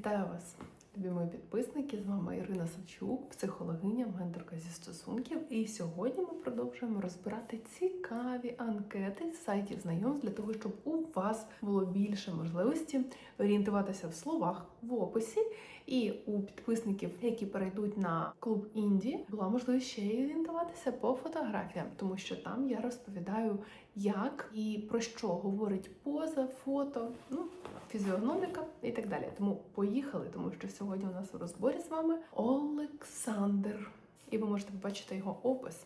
Вітаю вас, любі мої підписники. З вами Ірина Савчук, психологиня, менторка зі стосунків. І сьогодні ми продовжуємо розбирати цікаві анкети з сайтів знайомств для того, щоб у вас було більше можливості орієнтуватися в словах в описі. І у підписників, які перейдуть на клуб Інді, була можливість ще й орієнтуватися по фотографіям, тому що там я розповідаю, як і про що говорить поза, фото, ну фізіогноміка і так далі. Тому поїхали, тому що сьогодні у нас у розборі з вами Олександр. І ви можете побачити його опис.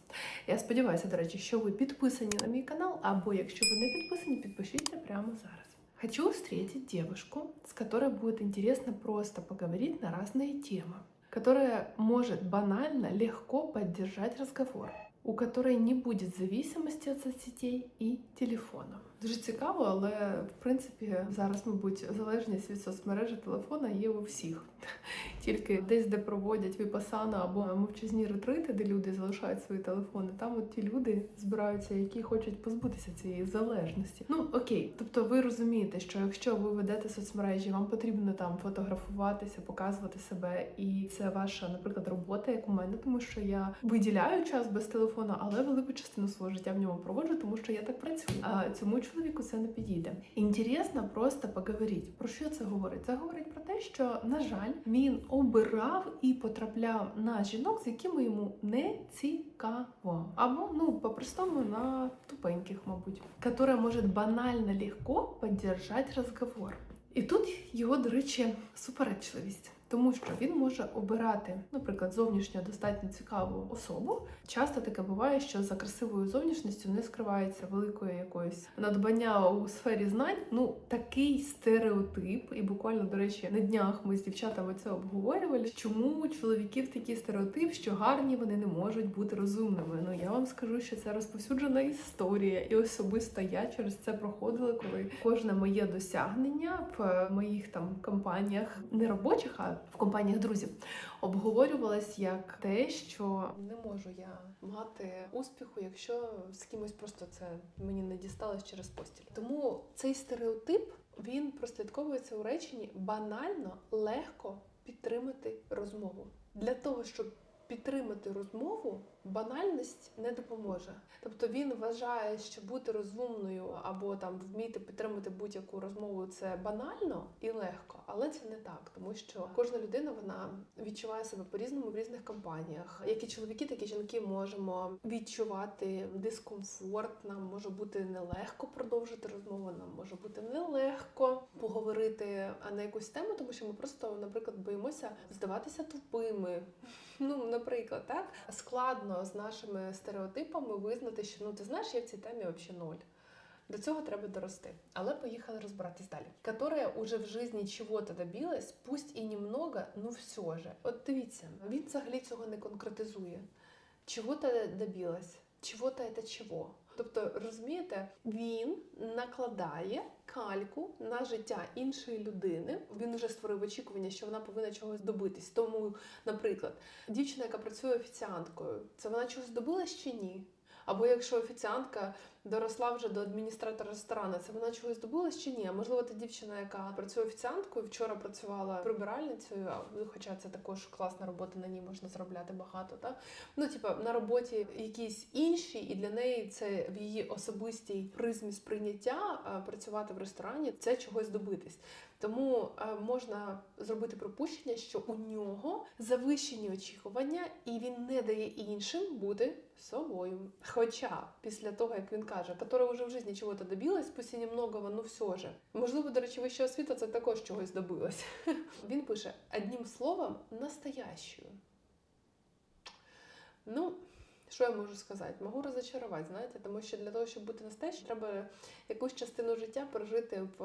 Я сподіваюся, до речі, що ви підписані на мій канал, або якщо ви не підписані, підпишіться прямо зараз. Хочу встретить девушку, с которой будет интересно просто поговорить на разные темы, которая может банально легко поддержать разговор, у которой не будет зависимости от соцсетей и телефона. Дуже цікаво, але в принципі зараз, мабуть, залежність від соцмережі телефона є у всіх. Тільки десь, де проводять віпасану або мовчазні ретрити, де люди залишають свої телефони, там от ті люди збираються, які хочуть позбутися цієї залежності. Ну окей, тобто ви розумієте, що якщо ви ведете соцмережі, вам потрібно там фотографуватися, показувати себе, і це ваша, наприклад, робота, як у мене, тому що я виділяю час без телефону, але велику частину свого життя в ньому проводжу, тому що я так працюю. А цьому чоловіку це не підійде. Інтересно просто поговорити. Про що це говорить? Це говорить про те, що на жаль, він обирав і потрапляв на жінок, з якими йому не цікаво, або ну по-простому на тупеньких, мабуть, яка може банально легко підтримати розговор. І тут його, до речі, суперечливість. Тому що він може обирати, наприклад, зовнішньо достатньо цікаву особу. Часто таке буває, що за красивою зовнішністю не скривається великої якоїсь надбання у сфері знань. Ну такий стереотип, і буквально до речі, на днях ми з дівчатами це обговорювали. Чому чоловіків такий стереотип, що гарні вони не можуть бути розумними? Ну я вам скажу, що це розповсюджена історія, і особисто я через це проходила, коли кожне моє досягнення в моїх там компаніях не робочих, а в компаніях друзів обговорювалась як те, що не можу я мати успіху, якщо з кимось просто це мені не дісталось через постіль. Тому цей стереотип він прослідковується у реченні банально легко підтримати розмову для того, щоб підтримати розмову, банальність не допоможе. Тобто він вважає, що бути розумною або там вміти підтримати будь-яку розмову це банально і легко, але це не так, тому що кожна людина вона відчуває себе по-різному в різних компаніях. Як і чоловіки, так і жінки можемо відчувати дискомфорт. Нам може бути нелегко продовжити розмову. Нам може бути нелегко поговорити на якусь тему, тому що ми просто, наприклад, боїмося здаватися тупими. Ну, наприклад, так складно з нашими стереотипами визнати, що ну ти знаєш, я в цій темі взагалі ноль. До цього треба дорости. Але поїхали розбиратись далі. Которая уже в житті чого-то добилась, пусть і немного, ну все же. От дивіться, він взагалі цього не конкретизує. Чого-то добилась, чого-то це чого. Тобто, розумієте, він накладає кальку на життя іншої людини. Він вже створив очікування, що вона повинна чогось добитись. Тому, наприклад, дівчина, яка працює офіціанткою, це вона чогось добилась чи ні? Або якщо офіціантка доросла вже до адміністратора ресторану, це вона чогось добилась чи ні? Можливо, та дівчина, яка працює офіціанткою, вчора працювала прибиральницею, хоча це також класна робота, на ній можна заробляти багато. Та? Ну, типа, на роботі якісь інші, і для неї це в її особистій призмі сприйняття працювати в ресторані це чогось добитись. Тому можна зробити припущення, що у нього завищені очікування, і він не дає іншим бути собою. Хоча після того, як він каже, яка вже в житті чого-то добилась, пусть і немного, ну все же. Можливо, до речі, вища освіта це також чогось добилась. Він пише одним словом настоящую. Ну, що я можу сказати? Можу розочарувати, знаєте, тому що для того, щоб бути настоящим, треба якусь частину життя прожити в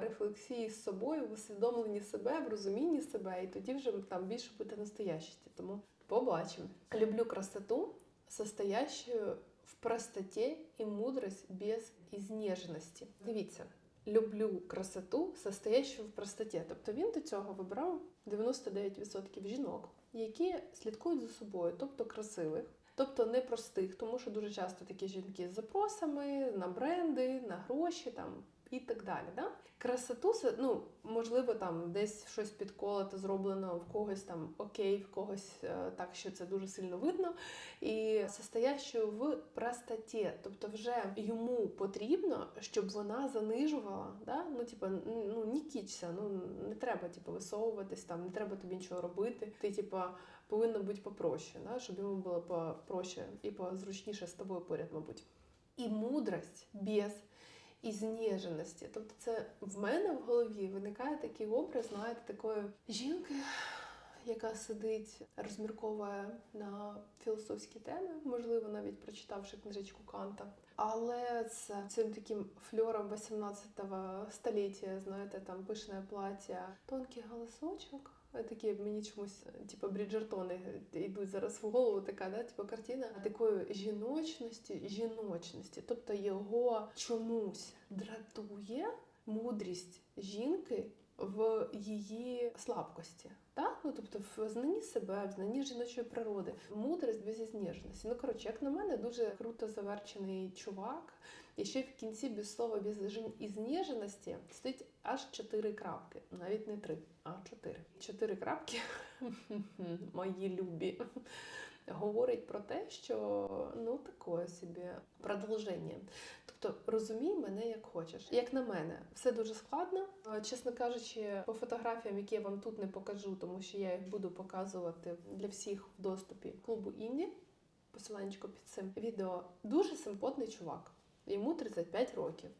рефлексії з собою, в усвідомленні себе, в розумінні себе, і тоді вже там більше бути настоящості. Тому побачимо. Люблю красоту, состоящую в простоті і мудрость без ізнеженості. Дивіться. Люблю красоту, состоящу в простоті. Тобто він до цього вибрав 99% жінок, які слідкують за собою, тобто красивих, тобто непростих, тому що дуже часто такі жінки з запросами на бренди, на гроші, там і так далі. Да? Красоту, ну, можливо, там десь щось підколото зроблено, в когось там окей, в когось е, так, що це дуже сильно видно. І состоящую в простоті, тобто вже йому потрібно, щоб вона занижувала. Да? Ну, типу, ну не кічся, ну не треба типу, висовуватись, там, не треба тобі нічого робити. Ти, типу, повинно бути попроще, да? щоб йому було попроще і позручніше з тобою поряд, мабуть. І мудрость без ізнеженості. Тобто, це в мене в голові виникає такий образ, знаєте, такої жінки, яка сидить, розмірковує на філософські теми, можливо, навіть прочитавши книжечку Канта. Але з цим таким фльором 18-го століття, знаєте, там пишне плаття, тонкий голосочок. Такі мені чомусь, типу, Бріджертони йдуть зараз в голову, така, да, типу, картина такої жіночності, жіночності. Тобто його чомусь дратує мудрість жінки в її слабкості. Так? Ну, тобто в знанні себе, в знанні жіночої природи, мудрість без ізнежності. Ну, коротше, як на мене, дуже круто заверчений чувак. І ще в кінці без слова без ізнеженості стоїть аж чотири крапки. Навіть не три, а чотири. Чотири крапки, мої любі, говорить про те, що ну таке собі продовження. Тобто розумій мене як хочеш. Як на мене, все дуже складно. Чесно кажучи, по фотографіям, які я вам тут не покажу, тому що я їх буду показувати для всіх в доступі клубу Інді. Посиланнячко під цим відео. Дуже симпотний чувак. Йому 35 років.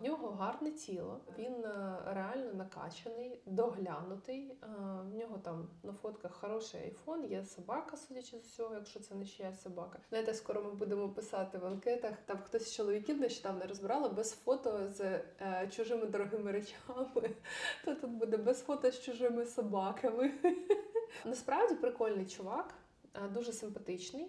В нього гарне тіло, він е, реально накачаний, доглянутий. Е, В нього там на фотках хороший айфон, є собака, судячи з усього, якщо це не чиясь собака. Знаєте, скоро ми будемо писати в анкетах. Там хтось з чоловіків нещодавно розбирала без фото з е, чужими дорогими речами. То тут буде без фото з чужими собаками. Насправді прикольний чувак, е, дуже симпатичний.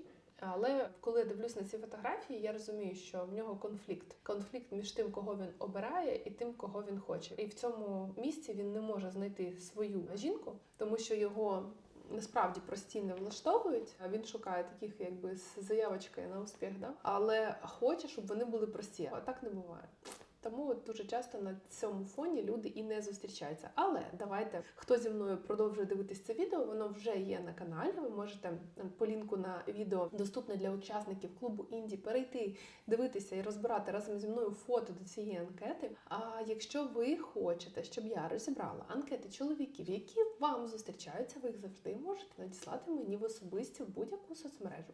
Але коли я дивлюсь на ці фотографії, я розумію, що в нього конфлікт. Конфлікт між тим, кого він обирає, і тим, кого він хоче. І в цьому місці він не може знайти свою жінку, тому що його насправді прості не влаштовують. А він шукає таких, якби з заявочкою на успіх, да? але хоче, щоб вони були прості. А так не буває. Тому от дуже часто на цьому фоні люди і не зустрічаються. Але давайте, хто зі мною продовжує дивитись це відео, воно вже є на каналі. Ви можете ем, по лінку на відео доступне для учасників клубу Інді перейти, дивитися і розбирати разом зі мною фото до цієї анкети. А якщо ви хочете, щоб я розібрала анкети чоловіків, які вам зустрічаються, ви їх завжди можете надіслати мені в особисті в будь-яку соцмережу.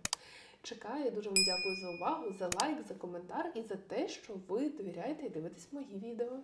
Чекаю, дуже вам дякую за увагу, за лайк, за коментар і за те, що ви довіряєте і дивитесь мої відео.